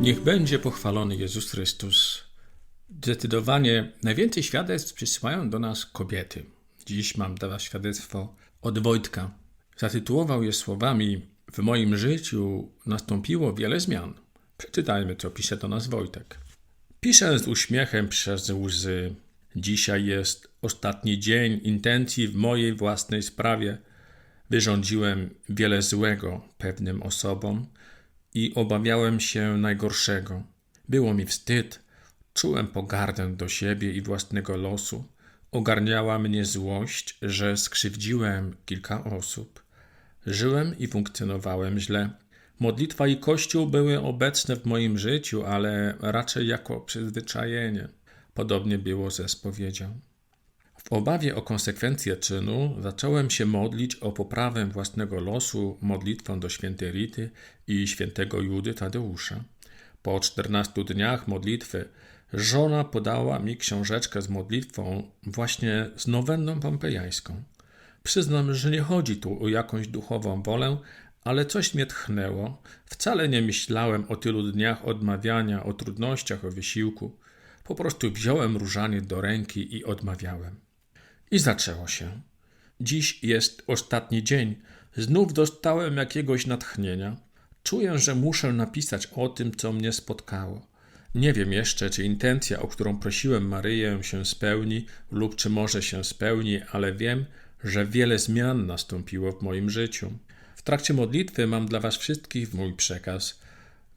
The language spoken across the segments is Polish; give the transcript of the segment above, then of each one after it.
Niech będzie pochwalony Jezus Chrystus. Zdecydowanie najwięcej świadectw przysyłają do nas kobiety. Dziś mam dla Was świadectwo od Wojtka. Zatytułował je słowami: W moim życiu nastąpiło wiele zmian. Przeczytajmy, co pisze do nas Wojtek. Piszę z uśmiechem przez łzy. Dzisiaj jest ostatni dzień intencji w mojej własnej sprawie. Wyrządziłem wiele złego pewnym osobom i obawiałem się najgorszego. Było mi wstyd, czułem pogardę do siebie i własnego losu. Ogarniała mnie złość, że skrzywdziłem kilka osób. Żyłem i funkcjonowałem źle. Modlitwa i Kościół były obecne w moim życiu, ale raczej jako przyzwyczajenie. Podobnie było ze spowiedzią. W obawie o konsekwencje czynu zacząłem się modlić o poprawę własnego losu modlitwą do świętej Rity i świętego Judy Tadeusza. Po czternastu dniach modlitwy żona podała mi książeczkę z modlitwą właśnie z nowenną pompejańską. Przyznam, że nie chodzi tu o jakąś duchową wolę, ale coś mnie tchnęło. Wcale nie myślałem o tylu dniach odmawiania, o trudnościach, o wysiłku. Po prostu wziąłem różanie do ręki i odmawiałem. I zaczęło się. Dziś jest ostatni dzień. Znów dostałem jakiegoś natchnienia. Czuję, że muszę napisać o tym, co mnie spotkało. Nie wiem jeszcze, czy intencja, o którą prosiłem Maryję, się spełni, lub czy może się spełni, ale wiem, że wiele zmian nastąpiło w moim życiu. W trakcie modlitwy mam dla Was wszystkich mój przekaz.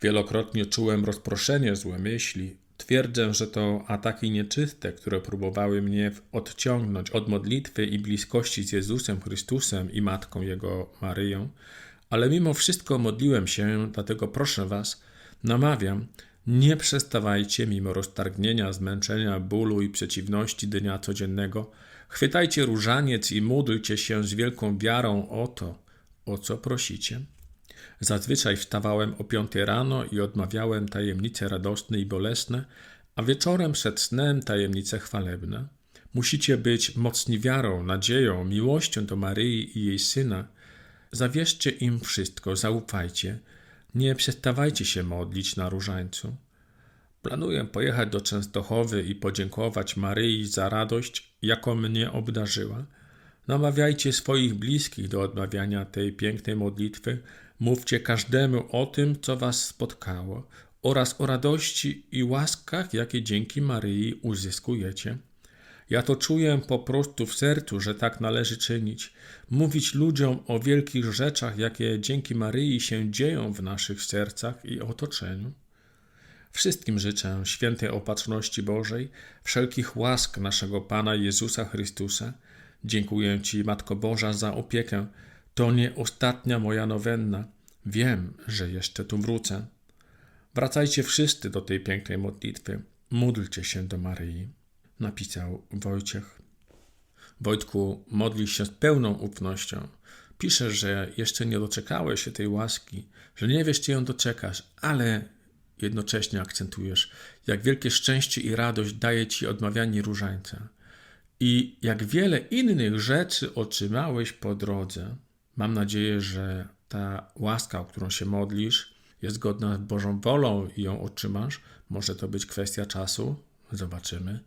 Wielokrotnie czułem rozproszenie, złe myśli. Twierdzę, że to ataki nieczyste, które próbowały mnie odciągnąć od modlitwy i bliskości z Jezusem Chrystusem i Matką Jego Maryją, ale mimo wszystko modliłem się, dlatego proszę Was, namawiam, nie przestawajcie mimo roztargnienia, zmęczenia, bólu i przeciwności dnia codziennego. Chwytajcie różaniec i módlcie się z wielką wiarą o to, o co prosicie. Zazwyczaj wstawałem o piątej rano i odmawiałem tajemnice radosne i bolesne, a wieczorem przed snem tajemnice chwalebne. Musicie być mocni wiarą, nadzieją, miłością do Maryi i jej syna. Zawierzcie im wszystko, zaufajcie. Nie przestawajcie się modlić na różańcu. Planuję pojechać do Częstochowy i podziękować Maryi za radość, jaką mnie obdarzyła. Namawiajcie swoich bliskich do odmawiania tej pięknej modlitwy. Mówcie każdemu o tym, co was spotkało, oraz o radości i łaskach, jakie dzięki Maryi uzyskujecie. Ja to czuję po prostu w sercu, że tak należy czynić. Mówić ludziom o wielkich rzeczach, jakie dzięki Maryi się dzieją w naszych sercach i otoczeniu. Wszystkim życzę świętej opatrzności Bożej, wszelkich łask naszego Pana Jezusa Chrystusa. Dziękuję Ci, Matko Boża, za opiekę. To nie ostatnia moja nowenna. Wiem, że jeszcze tu wrócę. Wracajcie wszyscy do tej pięknej modlitwy. Módlcie się do Maryi napisał Wojciech. Wojtku, modli się z pełną ufnością. Pisze, że jeszcze nie doczekałeś się tej łaski, że nie wiesz, czy ją doczekasz, ale jednocześnie akcentujesz, jak wielkie szczęście i radość daje ci odmawianie różańca i jak wiele innych rzeczy otrzymałeś po drodze. Mam nadzieję, że ta łaska, o którą się modlisz, jest godna Bożą wolą i ją otrzymasz. Może to być kwestia czasu, zobaczymy.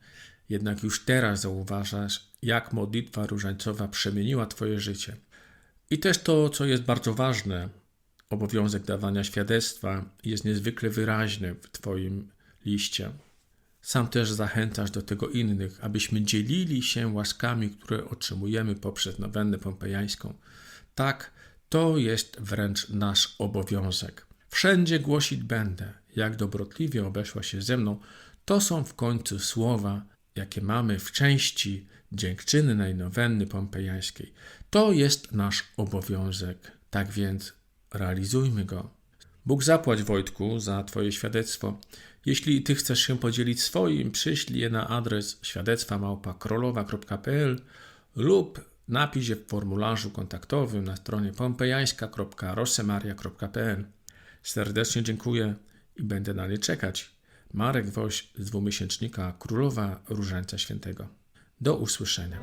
Jednak już teraz zauważasz, jak modlitwa różańcowa przemieniła Twoje życie. I też to, co jest bardzo ważne, obowiązek dawania świadectwa jest niezwykle wyraźny w Twoim liście. Sam też zachęcasz do tego innych, abyśmy dzielili się łaskami, które otrzymujemy poprzez nowennę pompejańską. Tak, to jest wręcz nasz obowiązek. Wszędzie głosić będę, jak dobrotliwie obeszła się ze mną. To są w końcu słowa jakie mamy w części dziękczynnej nowenny pompejańskiej. To jest nasz obowiązek, tak więc realizujmy go. Bóg zapłać Wojtku za Twoje świadectwo. Jeśli Ty chcesz się podzielić swoim, przyślij je na adres świadectwa małpa.krolowa.pl lub napisz je w formularzu kontaktowym na stronie pompejańska.rosemaria.pl. Serdecznie dziękuję i będę na nie czekać. Marek Woś z dwumiesięcznika Królowa Różańca Świętego. Do usłyszenia.